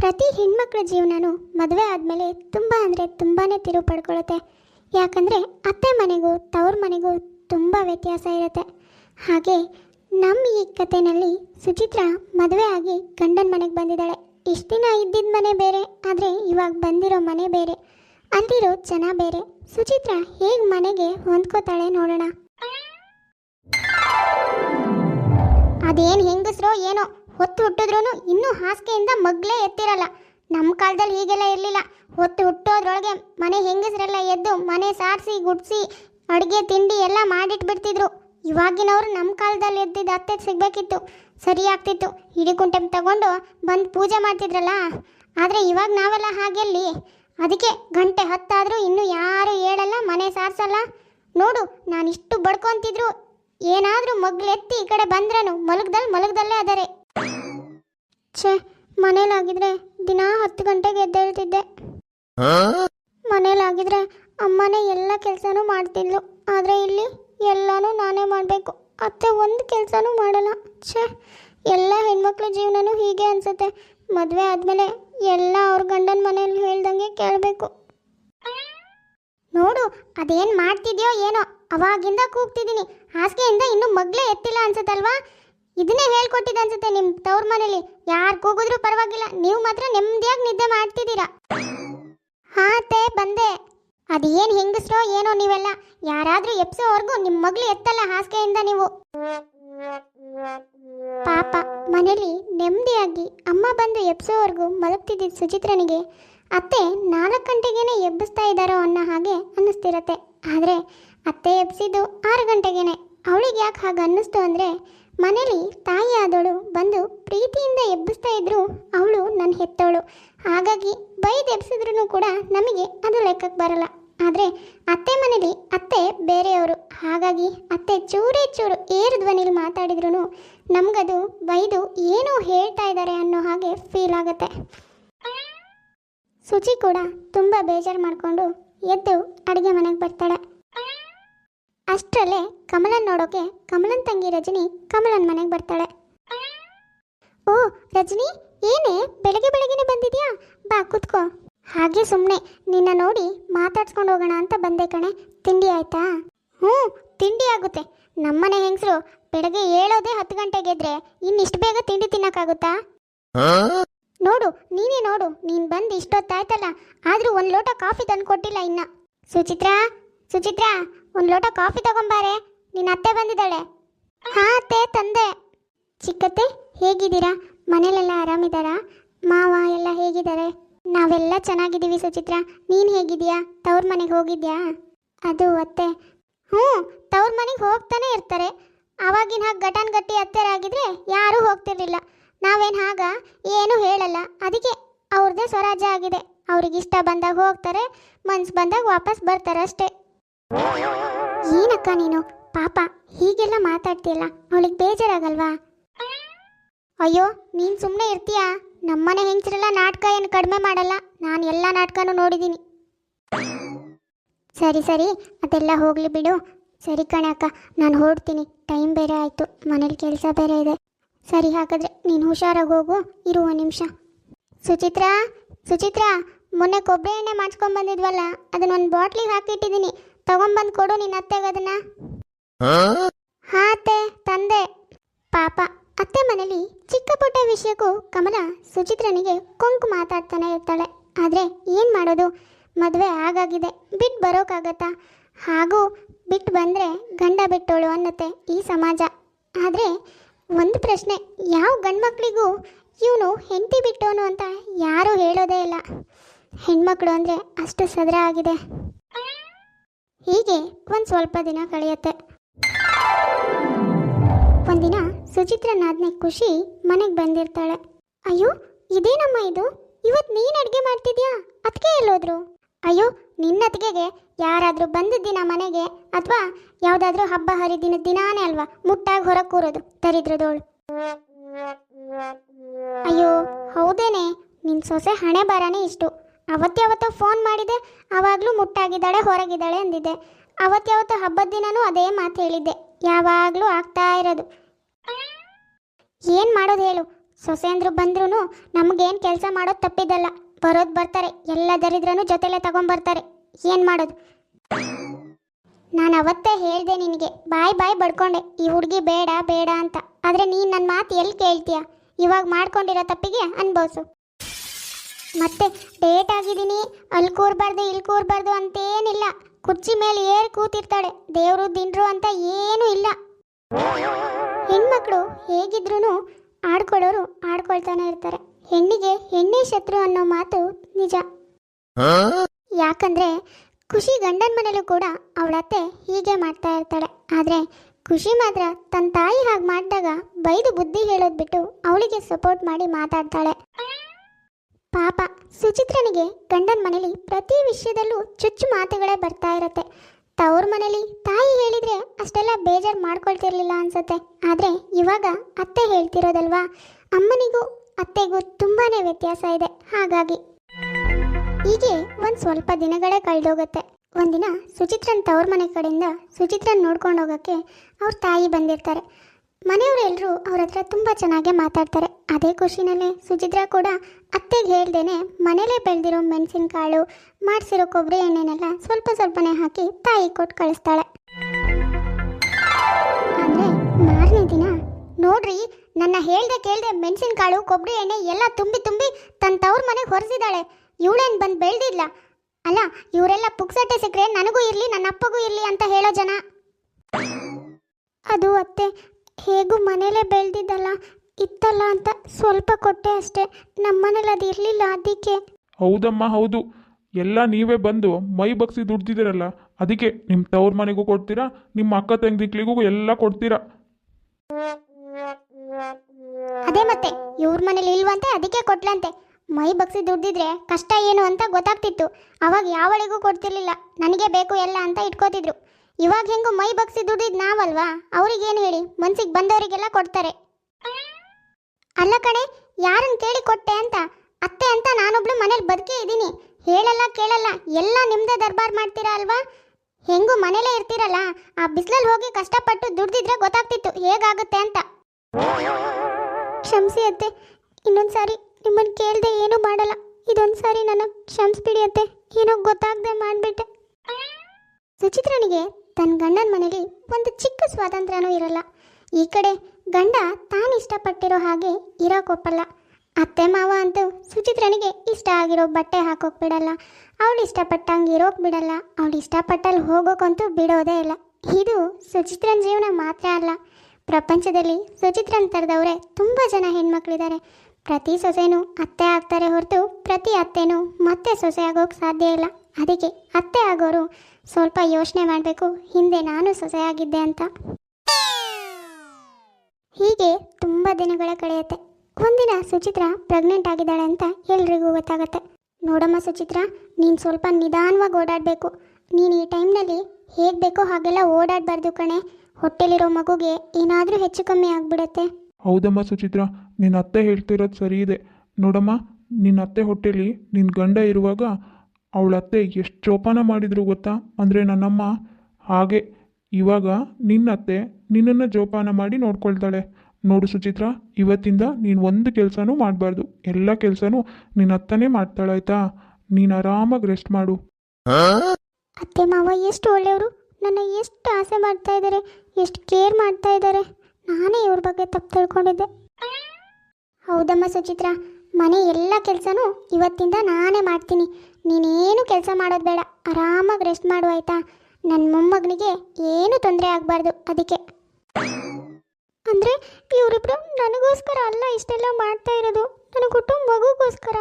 ಪ್ರತಿ ಹೆಣ್ಮಕ್ಳ ಜೀವನನೂ ಮದುವೆ ಆದಮೇಲೆ ತುಂಬ ಅಂದರೆ ತುಂಬಾ ತಿರುವು ಪಡ್ಕೊಳ್ಳುತ್ತೆ. ಯಾಕಂದರೆ ಅತ್ತೆ ಮನೆಗೂ ತವ್ರ ಮನೆಗೂ ತುಂಬ ವ್ಯತ್ಯಾಸ ಇರುತ್ತೆ. ಹಾಗೆ ನಮ್ಮ ಈ ಕಥೆನಲ್ಲಿ ಸುಚಿತ್ರ ಮದುವೆ ಆಗಿ ಗಂಡನ ಮನೆಗೆ ಬಂದಿದ್ದಾಳೆ. ಇಷ್ಟು ದಿನ ಇದ್ದಿದ್ದ ಮನೆ ಬೇರೆ, ಆದರೆ ಇವಾಗ ಬಂದಿರೋ ಮನೆ ಬೇರೆ. ಅಲ್ಲಿರೋ ಜನ ಬೇರೆ. ಸುಚಿತ್ರ ಹೇಗೆ ಮನೆಗೆ ಹೊಂದ್ಕೋತಾಳೆ ನೋಡೋಣ. ಅದೇನು ಹೆಂಗಸ್ರೋ ಏನೋ. ಹೊತ್ತು ಹುಟ್ಟಿದ್ರೂ ಇನ್ನೂ ಹಾಸಿಗೆಯಿಂದ ಮಗ್ಲೇ ಎತ್ತಿರಲ್ಲ. ನಮ್ಮ ಕಾಲದಲ್ಲಿ ಹೀಗೆಲ್ಲ ಇರಲಿಲ್ಲ. ಹೊತ್ತು ಹುಟ್ಟೋದ್ರೊಳಗೆ ಮನೆ ಹೆಂಗಸರೆಲ್ಲ ಎದ್ದು ಮನೆ ಸಾರಿಸಿ, ಗುಡಿಸಿ, ಅಡುಗೆ, ತಿಂಡಿ ಎಲ್ಲ ಮಾಡಿಟ್ಬಿಡ್ತಿದ್ರು. ಇವಾಗಿನವರು ನಮ್ಮ ಕಾಲದಲ್ಲಿ ಎದ್ದಿದ್ದು ಅತ್ತೆ ಸಿಗಬೇಕಿತ್ತು. ಸರಿ ಆಗ್ತಿತ್ತು. ಹಿಡಿಕುಂಟೆ ತಗೊಂಡು ಬಂದು ಪೂಜೆ ಮಾಡ್ತಿದ್ರಲ್ಲ. ಆದರೆ ಇವಾಗ ನಾವೆಲ್ಲ ಹಾಗೆಲ್ಲಿ? ಅದಕ್ಕೆ ಗಂಟೆ ಹತ್ತಾದರೂ ಇನ್ನೂ ಯಾರು ಹೇಳಲ್ಲ, ಮನೆ ಸಾರಿಸಲ್ಲ. ನೋಡು, ನಾನಿಷ್ಟು ಬಡ್ಕೊಂತಿದ್ರು. ಏನಾದರೂ ಮಗ್ಲೆತ್ತಿ ಈ ಕಡೆ ಬಂದ್ರೂ ಮಲಗ್ದಲ್ಲಿ ಮಲಗ್ದಲ್ಲೇ ಅದರೆ. ಛೇ, ಮನೇಲಾಗಿದ್ರೆ ದಿನಾ ಹತ್ತು ಗಂಟೆಗೆ ಎದ್ದೇಳ್ತಿದ್ದೆ. ಮನೇಲಾಗಿದ್ರೆ ಅಮ್ಮನೇ ಎಲ್ಲ ಕೆಲಸನೂ ಮಾಡ್ತಿದ್ಲು. ಆದರೆ ಇಲ್ಲಿ ಎಲ್ಲನೂ ನಾನೇ ಮಾಡಬೇಕು. ಅತ್ತೆ ಒಂದು ಕೆಲಸನೂ ಮಾಡಲ್ಲ. ಛೇ, ಎಲ್ಲ ಹೆಣ್ಮಕ್ಳ ಜೀವನನೂ ಹೀಗೆ ಅನ್ಸುತ್ತೆ. ಮದುವೆ ಆದಮೇಲೆ ಎಲ್ಲ ಅವ್ರ ಗಂಡನ ಮನೇಲಿ ಹೇಳ್ದಂಗೆ ಕೇಳಬೇಕು. ನೋಡು, ಅದೇನು ಮಾಡ್ತಿದ್ಯೋ ಏನೋ, ಅವಾಗಿಂದ ಕೂಗ್ತಿದ್ದೀನಿ. ಹಾಸಿಗೆಯಿಂದ ಇನ್ನೂ ಮಗ್ಲೇ ಎತ್ತಿಲ್ಲ ಅನ್ಸುತ್ತಲ್ವಾ? ಇದನ್ನೇ ಹೇಳ್ಕೊಟ್ಟಿದ್ದ ಅನ್ಸುತ್ತೆ ನಿಮ್ಮ ತವ್ರ ಮನೇಲಿ. ಯಾರು ಕೂಗಿದ್ರು ಪರವಾಗಿಲ್ಲ. ನೀವು ಮಾತ್ರ ನೆಮ್ಮದಿಯಾಗಿ ನಿದ್ದೆ ಮಾಡ್ತಿದ್ದೀರಾ. ಹಾ ತೇ ಬಂದೆ. ಅದೇನು ಹೆಂಗಸ್ರೋ ಏನೋ ನೀವೆಲ್ಲ. ಯಾರಾದ್ರೂ ಎಪ್ಸೋವರೆಗೂ ನಿಮ್ಮ ಮಗಳು ಎತ್ತಲ್ಲ ಹಾಸಿಗೆಯಿಂದ ನೀವು. ಪಾಪ, ಮನೇಲಿ ನೆಮ್ಮದಿಯಾಗಿ ಅಮ್ಮ ಬಂದು ಎಪ್ಸೋವರೆಗೂ ಮಲಗ್ತಿದ್ದ ಸುಚಿತ್ರನಿಗೆ ಅತ್ತೆ ನಾಲ್ಕು ಗಂಟೆಗೇನೆ ಎಬ್ಬಿಸ್ತಾ ಇದ್ದಾರೋ ಅನ್ನೋ ಹಾಗೆ ಅನ್ನಿಸ್ತಿರತ್ತೆ. ಆದರೆ ಅತ್ತೆ ಎಬ್ಸಿದ್ದು ಆರು ಗಂಟೆಗೇನೆ. ಅವಳಿಗೆ ಯಾಕೆ ಹಾಗೆ ಅನ್ನಿಸ್ತು ಅಂದರೆ ಮನೇಲಿ ತಾಯಿ ಆದವಳು ಬಂದು ಪ್ರೀತಿಯಿಂದ ಎಬ್ಬಿಸ್ತಾ ಇದ್ರು ಅವಳು ನನ್ನ ಹೆತ್ತವಳು ಹಾಗಾಗಿ ಬೈದು ಎಬ್ಸಿದ್ರು ಕೂಡ ನಮಗೆ ಅದು ಲೆಕ್ಕಕ್ಕೆ ಬರಲ್ಲ. ಆದರೆ ಅತ್ತೆ ಮನೇಲಿ ಅತ್ತೆ ಬೇರೆಯವರು. ಹಾಗಾಗಿ ಅತ್ತೆ ಚೂರೇ ಚೂರು ಏರು ಧ್ವನಿಲಿ ಮಾತಾಡಿದ್ರು ನಮಗದು ಬೈದು ಏನೋ ಹೇಳ್ತಾ ಇದ್ದಾರೆ ಅನ್ನೋ ಹಾಗೆ ಫೀಲ್ ಆಗುತ್ತೆ. ಶುಚಿ ಕೂಡ ತುಂಬ ಬೇಜಾರು ಮಾಡಿಕೊಂಡು ಎದ್ದು ಅಡುಗೆ ಮನೆಗೆ ಬರ್ತಾಳೆ. ಅಷ್ಟರಲ್ಲೇ ಕಮಲನ್ ನೋಡೋಕೆ ಕಮಲನ್ ತಂಗಿ ರಜನಿ ಕಮಲನ್ ಮನೆಗೆ ಬರ್ತಾಳೆ. ಓ ರಜನಿ ಏನೇ? ಬೆಳಗ್ಗೆ ಬೆಳಗ್ಗೆನೆ ಬಂದಿದ್ಯಾ? ಬಾ ಕುತ್ಕೋ. ಹಾಗೆ ಸುಮ್ಮನೆ ನಿನ್ನ ನೋಡಿ ಮಾತಾಡ್ಸ್ಕೊಂಡು ಹೋಗೋಣ ಅಂತ ಬಂದೆ ಕಣೆ. ತಿಂಡಿ ಆಯ್ತಾ? ಹ್ಞೂ ತಿಂಡಿ ಆಗುತ್ತೆ. ನಮ್ಮನೆ ಹೆಂಗಸರು ಬೆಳಗ್ಗೆ ಏಳೋದೇ ಹತ್ತು ಗಂಟೆಗೆದ್ರೆ ಇನ್ನಿಷ್ಟು ಬೇಗ ತಿಂಡಿ ತಿನ್ನಕ್ಕಾಗುತ್ತಾ? ನೋಡು ನೀನೇ ನೋಡು ನೀನು ಬಂದು ಇಷ್ಟೊತ್ತಾಯ್ತಲ್ಲ ಆದರೂ ಒಂದು ಲೋಟ ಕಾಫಿ ತಂದು ಕೊಟ್ಟಿಲ್ಲ ಇನ್ನ. ಸುಚಿತ್ರಾ ಸುಚಿತ್ರಾ ಒಂದು ಲೋಟ ಕಾಫಿ ತಗೊಂಬಾರೆ. ನಿನ್ನ ಅತ್ತೆ ಬಂದಿದ್ದಾಳೆ. ಹಾ ಅತ್ತೆ, ತಂದೆ. ಚಿಕ್ಕತ್ತೆ, ಹೇಗಿದ್ದೀರಾ? ಮನೇಲೆಲ್ಲ ಆರಾಮಿದ್ದಾರಾ ಮಾವ ಎಲ್ಲ ಹೇಗಿದ್ದಾರೆ? ನಾವೆಲ್ಲ ಚೆನ್ನಾಗಿದ್ದೀವಿ ಸುಚಿತ್ರ. ನೀನು ಹೇಗಿದೀಯಾ ತವ್ರ ಮನೆಗೆ ಹೋಗಿದ್ಯಾ? ಅದು ಅತ್ತೆ. ಹ್ಞೂ, ತವ್ರ ಮನೆಗೆ ಹೋಗ್ತಾನೆ ಇರ್ತಾರೆ. ಆವಾಗಿನ ಹಾಗೆ ಘಟನ್ ಗಟ್ಟಿ ಅತ್ತೆರಾಗಿದ್ರೆ ಯಾರೂ ಹೋಗ್ತಿರ್ಲಿಲ್ಲ. ನಾವೇನು ಹಾಗ? ಏನೂ ಹೇಳಲ್ಲ. ಅದಕ್ಕೆ ಅವ್ರದ್ದೇ ಸ್ವರಾಜ್ಯ ಆಗಿದೆ. ಅವ್ರಿಗೆ ಇಷ್ಟ ಬಂದಾಗ ಹೋಗ್ತಾರೆ, ಮನ್ಸು ಬಂದಾಗ ವಾಪಸ್ ಬರ್ತಾರೆ ಅಷ್ಟೇ ಏನಕ್ಕ ನೀನು? ಪಾಪ, ಹೀಗೆಲ್ಲ ಮಾತಾಡ್ತೀಯಲ್ಲ, ಅವಳಿಗೆ ಬೇಜಾರಾಗಲ್ವಾ? ಅಯ್ಯೋ, ನೀನು ಸುಮ್ಮನೆ ಇರ್ತೀಯಾ? ನಮ್ಮನೆ ಹೆಂಗಸರೆಲ್ಲ ನಾಟಕ ಏನು ಕಡಿಮೆ ಮಾಡಲ್ಲ, ನಾನು ಎಲ್ಲ ನಾಟಕನೂ ನೋಡಿದ್ದೀನಿ ಸರಿ ಸರಿ, ಅದೆಲ್ಲ ಹೋಗಲಿ ಬಿಡು. ಸರಿ ಕಣೆ ಅಕ್ಕ, ನಾನು ಹೊರಡ್ತೀನಿ. ಟೈಮ್ ಬೇರೆ ಆಯಿತು, ಮನೇಲಿ ಕೆಲಸ ಬೇರೆ ಇದೆ. ಸರಿ, ಹಾಗಾದ್ರೆ ನೀನು ಹುಷಾರಾಗಿ ಹೋಗು, ಇರು ಒಂದು ನಿಮಿಷ. ಸುಚಿತ್ರಾ ಸುಚಿತ್ರಾ, ಮೊನ್ನೆ ಕೊಬ್ಬರಿ ಎಣ್ಣೆ ಮಾಡ್ಸ್ಕೊಂಡ್ ಬಂದಿದ್ವಲ್ಲ ಅದನ್ನ ಒಂದು ಬಾಟ್ಲಿಗೆ ಹಾಕಿಟ್ಟಿದ್ದೀನಿ ತಗೊಂಬಂದು ಕೊಡು ನಿನ್ನ ಅತ್ತೆಗೆ ಅದನ್ನ. ಹಾತೆ ಅತ್ತೆ ತಂದೆ. ಪಾಪ ಅತ್ತೆ ಮನೆಯಲ್ಲಿ ಚಿಕ್ಕ ಪುಟ್ಟ ವಿಷಯಕ್ಕೂ ಕಮಲ ಸುಚಿತ್ರನಿಗೆ ಕೊಂಕು ಮಾತಾಡ್ತಾನೆ ಇರ್ತಾಳೆ. ಆದರೆ ಏನು ಮಾಡೋದು? ಮದುವೆ ಆಗಾಗಿದೆ ಬಿಟ್ಟು ಬರೋಕ್ಕಾಗತ್ತಾ ಹಾಗೂ ಬಿಟ್ಟು ಬಂದರೆ ಗಂಡ ಬಿಟ್ಟೋಳು ಅನ್ನತ್ತೆ ಈ ಸಮಾಜ. ಆದರೆ ಒಂದು ಪ್ರಶ್ನೆ ಯಾವ ಗಂಡ್ಮಕ್ಳಿಗೂ ಇವನು ಹೆಂಡತಿ ಬಿಟ್ಟೋನು ಅಂತ ಯಾರೂ ಹೇಳೋದೇ ಇಲ್ಲ. ಹೆಣ್ಮಕ್ಳು ಅಂದರೆ ಅಷ್ಟು ಸದರ ಆಗಿದೆ. ಹೀಗೆ ಒಂದು ಸ್ವಲ್ಪ ದಿನ ಕಳೆಯುತ್ತೆ. ಒಂದಿನ ಸುಚಿತ್ರನಾದ್ನೆ ಖುಷಿ ಮನೆಗೆ ಬಂದಿರ್ತಾಳೆ. ಅಯ್ಯೋ, ಇದೇನಮ್ಮ ಇದು? ಇವತ್ತು ನೀನು ಅಡುಗೆ ಮಾಡ್ತಿದ್ಯಾ? ಅದಕ್ಕೆ ಎಲ್ಲೋದ್ರು? ಅಯ್ಯೋ, ನಿನ್ನ ಅತ್ತಿಗೆಗೆ ಯಾರಾದರೂ ಬಂದಿದ್ದಿನ ಮನೆಗೆ? ಅಥವಾ ಯಾವುದಾದ್ರೂ ಹಬ್ಬ ಹರಿದಿನ ದಿನಾನೇ ಅಲ್ವಾ, ಮುಟ್ಟಾಗಿ ಹೊರಗೆ ಕೂರೋದು, ದರಿದ್ರದೋಳು? ಅಯ್ಯೋ, ಹೌದೇನೆ ನಿನ್ನ ಸೊಸೆ ಹಣೆ ಬರನೇ ಇಷ್ಟು. ಅವತ್ಯಾವತ್ತೋ ಫೋನ್ ಮಾಡಿದೆ ಆವಾಗಲೂ ಮುಟ್ಟಾಗಿದ್ದಾಳೆ, ಹೊರಗಿದ್ದಾಳೆ ಅಂದಿದ್ದೆ. ಅವತ್ಯಾವತ್ತೋ ಹಬ್ಬದ ದಿನನೂ ಅದೇ ಮಾತು ಹೇಳಿದ್ದೆ. ಯಾವಾಗಲೂ ಆಗ್ತಾ ಇರೋದು. ಏನು ಮಾಡೋದು ಹೇಳು? ಸೊಸೆಂದ್ರು ಬಂದ್ರೂ ನಮಗೇನು ಕೆಲಸ ಮಾಡೋದು ತಪ್ಪಿದ್ದಲ್ಲ ಬರೋದು ಬರ್ತಾರೆ, ಎಲ್ಲ ದರಿದ್ರೂ ಜೊತೆಲೆ ತಗೊಂಬರ್ತಾರೆ. ಏನು ಮಾಡೋದು? ನಾನು ಅವತ್ತೇ ಹೇಳಿದೆ ನಿನಗೆ, ಬಾಯ್ ಬಾಯ್ ಬಡ್ಕೊಂಡೆ. ಈ ಹುಡುಗಿ ಬೇಡ ಬೇಡ ಅಂತ. ಆದರೆ ನೀನು ನನ್ನ ಮಾತು ಎಲ್ಲಿ ಕೇಳ್ತೀಯ? ಇವಾಗ ಮಾಡ್ಕೊಂಡಿರೋ ತಪ್ಪಿಗೆ ಅನ್ಭವಿಸು. ಮತ್ತೆ ಡೇಟ್ ಆಗಿದ್ದೀನಿ, ಅಲ್ಲಿ ಕೂರ್ಬಾರ್ದು, ಇಲ್ಲಿ ಕೂರ್ಬಾರ್ದು ಅಂತೇನಿಲ್ಲ. ಕುರ್ಚಿ ಮೇಲೆ ಏರ್ ಕೂತಿರ್ತಾಳೆ, ದೇವರು ದಿನರು ಅಂತ ಏನೂ ಇಲ್ಲ. ಹೆಣ್ಮಕ್ಳು ಹೇಗಿದ್ರೂ ಆಡ್ಕೊಳ್ಳೋರು ಆಡ್ಕೊಳ್ತಾನೆ ಇರ್ತಾರೆ. ಹೆಣ್ಣಿಗೆ ಹೆಣ್ಣೇ ಶತ್ರು ಅನ್ನೋ ಮಾತು ನಿಜ. ಯಾಕಂದ್ರೆ ಖುಷಿ ಗಂಡನ ಮನೇಲೂ ಕೂಡ ಅವಳತ್ತೆ ಹೀಗೆ ಮಾಡ್ತಾ ಇರ್ತಾಳೆ. ಆದರೆ ಖುಷಿ ಮಾತ್ರ ತನ್ನ ತಾಯಿ ಹಾಗೆ ಮಾಡಿದಾಗ ಬೈದು ಬುದ್ಧಿ ಹೇಳೋದು ಬಿಟ್ಟು ಅವಳಿಗೆ ಸಪೋರ್ಟ್ ಮಾಡಿ ಮಾತಾಡ್ತಾಳೆ. ಪಾಪ. ಸುಚಿತ್ರನಿಗೆ ಗಂಡನ ಮನೇಲಿ ಪ್ರತಿ ವಿಷಯದಲ್ಲೂ ಚುಚ್ಚು ಮಾತುಗಳೇ ಬರ್ತಾ ಇರತ್ತೆ. ತವ್ರ ಮನೇಲಿ ತಾಯಿ ಹೇಳಿದ್ರೆ ಅಷ್ಟೆಲ್ಲ ಬೇಜಾರು ಮಾಡ್ಕೊಳ್ತಿರ್ಲಿಲ್ಲ ಅನ್ಸತ್ತೆ. ಆದರೆ ಇವಾಗ ಅತ್ತೆ ಹೇಳ್ತಿರೋದಲ್ವಾ? ಅಮ್ಮನಿಗೂ ಅತ್ತೆಗೂ ತುಂಬಾನೇ ವ್ಯತ್ಯಾಸ ಇದೆ. ಹಾಗಾಗಿ ಹೀಗೆ ಒಂದು ಸ್ವಲ್ಪ ದಿನಗಳೇ ಕಳೆದೋಗುತ್ತೆ. ಒಂದಿನ ಸುಚಿತ್ರನ್ ತವ್ರ ಮನೆ ಕಡೆಯಿಂದ ಸುಚಿತ್ರನ್ ನೋಡ್ಕೊಂಡು ಹೋಗೋಕ್ಕೆ ಅವ್ರ ತಾಯಿ ಬಂದಿರ್ತಾರೆ. ಮನೆಯವರೆಲ್ಲರೂ ಅವ್ರ ಹತ್ರ ತುಂಬ ಚೆನ್ನಾಗೇ ಮಾತಾಡ್ತಾರೆ. ಅದೇ ಖುಷಿನಲ್ಲೇ ಸುಚಿತ್ರ ಕೂಡ ಅತ್ತೆಗೆ ಹೇಳ್ದೇನೆ ಮನೇಲೇ ಬೆಳೆದಿರೋ ಮೆಣಸಿನಕಾಳು, ಮಾಡಿಸಿರೋ ಕೊಬ್ಬರಿ ಎಣ್ಣೆನೆಲ್ಲ ಸ್ವಲ್ಪ ಸ್ವಲ್ಪನೇ ಹಾಕಿ ತಾಯಿ ಕೊಟ್ಟು ಕಳಿಸ್ತಾಳೆ. ಆದರೆ ಮಾರನೇ ದಿನ ನೋಡ್ರಿ ನನ್ನ ಹೇಳ್ದೆ ಕೇಳ್ದೆ ಮೆಣಸಿನಕಾಳು ಕೊಬ್ಬರಿ ಎಣ್ಣೆ ಎಲ್ಲ ತುಂಬಿ ತುಂಬಿ ತನ್ನ ತವ್ರ ಮನೆಗೆ ಹೊರಿಸಿದಾಳೆ. ಇವಳೇನು ಬಂದು ಬೆಳೆದಿಲ್ಲ. ಅಲ್ಲ, ಇವರೆಲ್ಲ ಪುಕ್ಸಟ್ಟೆ ಸಿಕ್ಕರೆ ನನಗೂ ಇರಲಿ ನನ್ನ ಅಪ್ಪಗೂ ಇರಲಿ ಅಂತ ಹೇಳೋ ಜನ. ಅದು ಅತ್ತೆ ಹೇಗೂ ಮನೇಲೇ ಬೆಳೆದಿದ್ದಲ್ಲ ಇತ್ತಲ್ಲ ಅಂತ ಸ್ವಲ್ಪ ಕೊಟ್ಟೆ ಅಷ್ಟೇ. ನಮ್ಮನೇಲಿ ಅದು ಇರಲಿಲ್ಲ ಅದಕ್ಕೆ. ಹೌದಮ್ಮ ಹೌದು. ಎಲ್ಲ ನೀವೇ ಬಂದು ಮೈ ಬಗ್ಸಿ ದುಡ್ದಿದ್ದೀರಲ್ಲ ಅದಕ್ಕೆ ನಿಮ್ಮ ತವ್ರ ಮನೆಗೂ ಕೊಡ್ತೀರಾ ನಿಮ್ಮ ಅಕ್ಕ ತಂಗಿಕ್ಳಿಗೂ ಎಲ್ಲ ಕೊಡ್ತೀರಾ? ಅದೇ ಮತ್ತೆ ಇವ್ರ ಮನೇಲಿ ಇಲ್ವಂತೆ ಅದಕ್ಕೆ ಕೊಟ್ಲಂತೆ. ಮೈ ಬಗ್ಸಿ ದುಡ್ದಿದ್ರೆ ಕಷ್ಟ ಏನು ಅಂತ ಗೊತ್ತಾಗ್ತಿತ್ತು. ಅವಾಗ ಯಾವಳಿಗೂ ಕೊಡ್ತಿರ್ಲಿಲ್ಲ. ನನಗೆ ಬೇಕು ಎಲ್ಲ ಅಂತ ಇಟ್ಕೋತಿದ್ರು. ಇವಾಗ ಹೆಂಗೋ ಮೈ ಬಗ್ಸಿ ದುಡಿದ್ ನಾವಲ್ವಾ? ಅವ್ರಿಗೇನು ಹೇಳಿ? ಮನ್ಸಿಗೆ ಬಂದವರಿಗೆಲ್ಲ ಕೊಡ್ತಾರೆ. ಅಲ್ಲ ಕಣೆ ಯಾರನ್ನ ಕೇಳಿ ಕೊಟ್ಟೆ ಅಂತ? ಅತ್ತೆ ಅಂತ ನಾನೊಬ್ಳು ಮನೇಲಿ ಬದುಕೇ ಇದ್ದೀನಿ. ಹೇಳಲ್ಲ, ಕೇಳಲ್ಲ, ಎಲ್ಲ ನಿಮ್ದೇ ದರ್ಬಾರ್ ಮಾಡ್ತೀರಾ ಅಲ್ವಾ? ಹೆಂಗೂ ಮನೇಲೇ ಇರ್ತೀರಲ್ಲ? ಆ ಬಿಸಿಲಲ್ಲಿ ಹೋಗಿ ಕಷ್ಟಪಟ್ಟು ದುಡ್ದಿದ್ರೆ ಗೊತ್ತಾಗ್ತಿತ್ತು ಹೇಗಾಗುತ್ತೆ ಅಂತ. ಕ್ಷಮಿಸಿ ಅತ್ತೆ ಇನ್ನೊಂದು ಸಾರಿ ನಿಮ್ಮನ್ನು ಕೇಳದೆ ಏನೂ ಮಾಡಲ್ಲ. ಇದೊಂದು ಸಾರಿ ನನ್ನ ಕ್ಷಮಿಸ್ಬಿಡಿ ಅತ್ತೆ, ಏನೋ ಗೊತ್ತಾಗದೆ ಮಾಡಿಬಿಟ್ಟೆ. ಸುಚಿತ್ರನಿಗೆ ತನ್ನ ಗಂಡನ ಮನೆಯಲ್ಲಿ ಒಂದು ಚಿಕ್ಕ ಸ್ವಾತಂತ್ರ್ಯನೂ ಇರಲ್ಲ. ಈ ಕಡೆ ಗಂಡ ತಾನು ಇಷ್ಟಪಟ್ಟಿರೋ ಹಾಗೆ ಇರೋಕ್ಕೊಪ್ಪಲ್ಲ ಅತ್ತೆ ಮಾವ ಅಂತೂ ಸುಚಿತ್ರನಿಗೆ ಇಷ್ಟ ಆಗಿರೋ ಬಟ್ಟೆ ಹಾಕೋಕೆ ಬಿಡಲ್ಲ. ಅವಳು ಇಷ್ಟಪಟ್ಟಂಗೆ ಇರೋಕೆ ಬಿಡಲ್ಲ. ಅವಳು ಇಷ್ಟಪಟ್ಟಲ್ಲಿ ಹೋಗೋಕ್ಕಂತೂ ಬಿಡೋದೇ ಇಲ್ಲ. ಇದು ಸುಚಿತ್ರನ ಜೀವನ ಮಾತ್ರ ಅಲ್ಲ. ಪ್ರಪಂಚದಲ್ಲಿ ಸುಚಿತ್ರನ್ ಥರದವರೇ ತುಂಬ ಜನ ಹೆಣ್ಮಕ್ಳಿದ್ದಾರೆ. ಪ್ರತಿ ಸೊಸೆನೂ ಅತ್ತೆ ಆಗ್ತಾರೆ ಹೊರತು ಪ್ರತಿ ಅತ್ತೆನೂ ಮತ್ತೆ ಸೊಸೆ ಆಗೋಕೆ ಸಾಧ್ಯ ಇಲ್ಲ. ಅದಕ್ಕೆ ಅತ್ತೆ ಆಗೋರು ಸ್ವಲ್ಪ ಯೋಚನೆ ಮಾಡಬೇಕು, ಹಿಂದೆ ನಾನು ಸೊಸೆಯಾಗಿದ್ದೆ ಅಂತ. ಹೀಗೆ ತುಂಬ ದಿನಗಳ ಕಳೆಯುತ್ತೆ. ಒಂದಿನ ಸುಚಿತ್ರ ಪ್ರೆಗ್ನೆಂಟ್ ಆಗಿದ್ದಾಳೆ ಅಂತ ಎಲ್ರಿಗೂ ಗೊತ್ತಾಗತ್ತೆ. ನೋಡಮ್ಮ ಸುಚಿತ್ರ, ನೀನು ಸ್ವಲ್ಪ ನಿಧಾನವಾಗಿ ಓಡಾಡಬೇಕು. ನೀನು ಈ ಟೈಮ್ನಲ್ಲಿ ಹೇಗೆ ಬೇಕೋ ಹಾಗೆಲ್ಲ ಓಡಾಡಬಾರ್ದು ಕಣೆ. ಹೊಟ್ಟೆಲಿರೋ ಮಗುಗೆ ಏನಾದರೂ ಹೆಚ್ಚು ಕಮ್ಮಿ ಆಗಿಬಿಡತ್ತೆ. ಹೌದಮ್ಮ ಸುಚಿತ್ರ ನಿನ್ನ ಅತ್ತೆ ಹೇಳ್ತಿರೋದು ಸರಿ ಇದೆ. ನೋಡಮ್ಮ ನಿನ್ನ ಅತ್ತೆ ಹೊಟ್ಟೆಲಿ ನಿನ್ನ ಗಂಡ ಇರುವಾಗ ಅವಳ ಅತ್ತೆ ಎಷ್ಟು ಜೋಪಾನ ಮಾಡಿದ್ರು ಗೊತ್ತಾ? ಅಂದರೆ ನನ್ನಮ್ಮ, ಹಾಗೆ ಇವಾಗ ನಿನ್ನ ಅತ್ತೆ ನಿನ್ನನ್ನು ಜೋಪಾನ ಮಾಡಿ ನೋಡ್ಕೊಳ್ತಾಳೆ. ನೋಡು ಸುಚಿತ್ರ, ಇವತ್ತಿಂದ ನೀನು ಒಂದು ಕೆಲಸನೂ ಮಾಡಬಾರ್ದು. ಎಲ್ಲ ಕೆಲಸನೂ ನಿನ್ನ ಅತ್ತನೇ ಮಾಡ್ತಾಳೆ ಆಯ್ತಾ? ನೀನು ಆರಾಮಾಗಿ ರೆಸ್ಟ್ ಮಾಡು. ಅತ್ತೆ ಮಾವ, ಎಷ್ಟು ಒಳ್ಳೆಯವರು. ನನ್ನ ಎಷ್ಟು ಆಸೆ ಮಾಡ್ತಾ ಇದ್ದಾರೆ ಎಷ್ಟು ಕೇರ್ ಮಾಡ್ತಾ ಇದ್ದಾರೆ ನಾನೇ ಇವ್ರ ಬಗ್ಗೆ ತಪ್ಪು ತಿಳ್ಕೊಂಡಿದ್ದೆ. ಹೌದಮ್ಮ ಸುಚಿತ್ರ, ಮನೆ ಎಲ್ಲ ಕೆಲಸನೂ ಇವತ್ತಿಂದ ನಾನೇ ಮಾಡ್ತೀನಿ. ನೀನೇನು ಕೆಲಸ ಮಾಡೋದು ಬೇಡ. ಆರಾಮಾಗಿ ರೆಸ್ಟ್ ಮಾಡು ಆಯ್ತಾ? ನನ್ನ ಮೊಮ್ಮಗನಿಗೆ ಏನು ತೊಂದರೆ ಆಗಬಾರ್ದು ಅದಕ್ಕೆ. ಅಂದರೆ ಇವರಿಬ್ರು ನನಗೋಸ್ಕರ ಅಲ್ಲ ಇಷ್ಟೆಲ್ಲ ಮಾಡ್ತಾ ಇರೋದು. ನನ್ನ ಕುಟುಂಬ ಮಗುಗೋಸ್ಕರ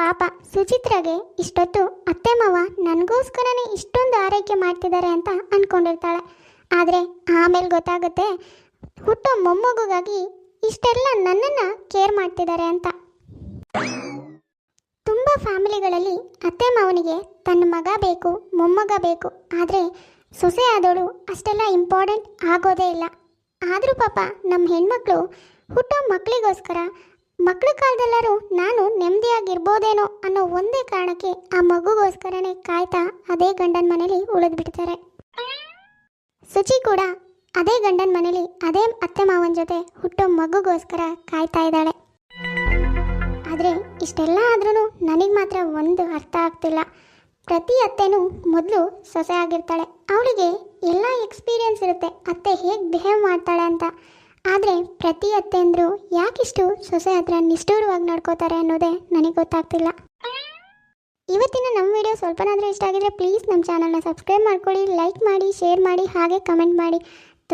ಪಾಪ ಸುಚಿತ್ರಾಗೆ ಇಷ್ಟೊತ್ತು ಅತ್ತೆ ಮಾವ ನನಗೋಸ್ಕರನೇ ಇಷ್ಟೊಂದು ಆರೈಕೆ ಮಾಡ್ತಿದ್ದಾರೆ ಅಂತ ಅನ್ಕೊಂಡಿರ್ತಾಳೆ. ಆದರೆ ಆಮೇಲೆ ಗೊತ್ತಾಗುತ್ತೆ ಹುಟ್ಟೋ ಮೊಮ್ಮಗುಗಾಗಿ ಇಷ್ಟೆಲ್ಲ ನನ್ನನ್ನು ಕೇರ್ ಮಾಡ್ತಿದ್ದಾರೆ ಅಂತ. ಫ್ಯಾಮಿಲಿಗಳಲ್ಲಿ ಅತ್ತೆ ಮಾವನಿಗೆ ತನ್ನ ಮಗ ಬೇಕು, ಮೊಮ್ಮಗ ಬೇಕು, ಆದರೆ ಸೊಸೆ ಆದವಳು ಅಷ್ಟೆಲ್ಲ ಇಂಪಾರ್ಟೆಂಟ್ ಆಗೋದೇ ಇಲ್ಲ. ಆದರೂ ಪಾಪ ನಮ್ಮ ಹೆಣ್ಮಕ್ಳು ಹುಟ್ಟೋ ಮಕ್ಕಳಿಗೋಸ್ಕರ ಮಕ್ಕಳ ಕಾಲದೆಲ್ಲರೂ ನಾನು ನೆಮ್ಮದಿಯಾಗಿರ್ಬೋದೇನೋ ಅನ್ನೋ ಒಂದೇ ಕಾರಣಕ್ಕೆ ಆ ಮಗುಗೋಸ್ಕರನೇ ಕಾಯ್ತಾ ಅದೇ ಗಂಡನ ಮನೇಲಿ ಉಳಿದ್ಬಿಡ್ತಾರೆ. ಶುಚಿ ಕೂಡ ಅದೇ ಗಂಡನ ಮನೇಲಿ ಅದೇ ಅತ್ತೆ ಮಾವನ ಜೊತೆ ಹುಟ್ಟೋ ಮಗುಗೋಸ್ಕರ ಕಾಯ್ತಾ ಇದ್ದಾಳೆ. ಆದರೆ ಇಷ್ಟೆಲ್ಲ ಆದ್ರೂ ನನಗೆ ಮಾತ್ರ ಒಂದು ಅರ್ಥ ಆಗ್ತಿಲ್ಲ. ಪ್ರತಿ ಅತ್ತೆನೂ ಮೊದಲು ಸೊಸೆ ಆಗಿರ್ತಾಳೆ. ಅವಳಿಗೆ ಎಲ್ಲ ಎಕ್ಸ್ಪೀರಿಯನ್ಸ್ ಇರುತ್ತೆ. ಅತ್ತೆ ಹೇಗೆ ಬಿಹೇವ್ ಮಾಡ್ತಾಳೆ ಅಂತ. ಆದರೆ ಪ್ರತಿ ಅತ್ತೆಂದರು ಯಾಕಿಷ್ಟು ಸೊಸೆ ಹತ್ರ ನಿಷ್ಠೂರವಾಗಿ ನಡ್ಕೋತಾರೆ ಅನ್ನೋದೇ ನನಗೆ ಗೊತ್ತಾಗ್ತಿಲ್ಲ. ಇವತ್ತಿನ ನಮ್ಮ ವಿಡಿಯೋ ಸ್ವಲ್ಪನಾದರೂ ಇಷ್ಟ ಆಗಿದ್ರೆ ಪ್ಲೀಸ್ ನಮ್ಮ ಚಾನಲ್ನ ಸಬ್ಸ್ಕ್ರೈಬ್ ಮಾಡ್ಕೊಳ್ಳಿ ಲೈಕ್ ಮಾಡಿ ಶೇರ್ ಮಾಡಿ, ಹಾಗೆ ಕಮೆಂಟ್ ಮಾಡಿ.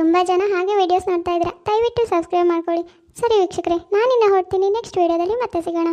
ತುಂಬ ಜನ ಹಾಗೆ ವಿಡಿಯೋಸ್ ನೋಡ್ತಾ ಇದ್ದೀರಾ ದಯವಿಟ್ಟು ಸಬ್ಸ್ಕ್ರೈಬ್ ಮಾಡ್ಕೊಳ್ಳಿ. ಸರಿ ವೀಕ್ಷಕರೇ ನಾನಿನ್ನ ಹೊಡ್ತೀನಿ ನೆಕ್ಸ್ಟ್ ವಿಡಿಯೋದಲ್ಲಿ ಮತ್ತೆ ಸಿಗೋಣ.